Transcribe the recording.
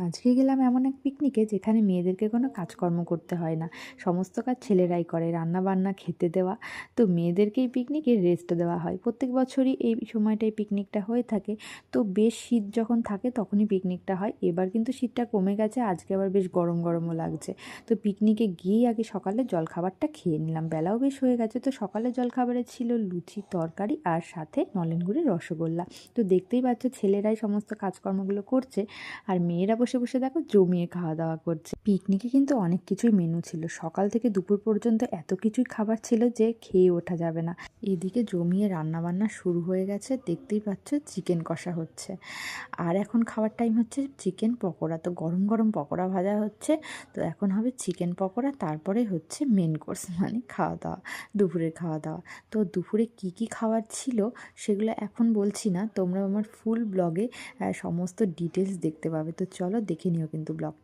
আজকে গেলাম এমন এক পিকনিকে যেখানে মেয়েদেরকে কোনো কাজকর্ম করতে হয় না। সমস্ত কাজ ছেলেরাই করে রান্না বান্না খেতে দেওয়া। তো মেয়েদেরকেই পিকনিকে রেস্ট দেওয়া হয়। প্রত্যেক বছরই এই সময়টায় পিকনিকটা হয়ে থাকে। তো বেশ শীত যখন থাকে তখনই পিকনিকটা হয়। এবার কিন্তু শীতটা কমে গেছে, আজকে আবার বেশ গরম গরমও লাগছে। তো পিকনিকে গিয়েই আগে সকালে জলখাবারটা খেয়ে নিলাম। বেলাও বেশ হয়ে গেছে। তো সকালে জলখাবারে ছিল লুচি, তরকারি আর সাথে নলেন গুড়ের রসগোল্লা। তো দেখতেই পাচ্ছ ছেলেরাই সমস্ত কাজকর্মগুলো করছে। আর মেয়েরা বসে বসে দেখো জমিয়ে খাওয়া দাওয়া করছে। পিকনিকে কিন্তু অনেক কিছুই মেনু ছিল। সকাল থেকে দুপুর পর্যন্ত এত কিছুই খাবার ছিল যে খেয়ে ওঠা যাবে না। এদিকে জমিয়ে রান্না বান্না শুরু হয়ে গেছে, দেখতেই পাচ্ছ চিকেন কষা হচ্ছে। আর এখন খাওয়ার টাইম হচ্ছে চিকেন পকোড়া। তো গরম গরম পকোড়া ভাজা হচ্ছে, তো এখন হবে চিকেন পকোড়া, তারপরে হচ্ছে মেন কোর্স মানে খাওয়া দাওয়া দুপুরের খাওয়া দাওয়া তো দুপুরে কি কি খাবার ছিল সেগুলো এখন বলছি না তোমরা আমার ফুল ব্লগে সমস্ত ডিটেলস দেখতে পাবে। তো চলো দেখে নিও কিন্তু ব্লগটা।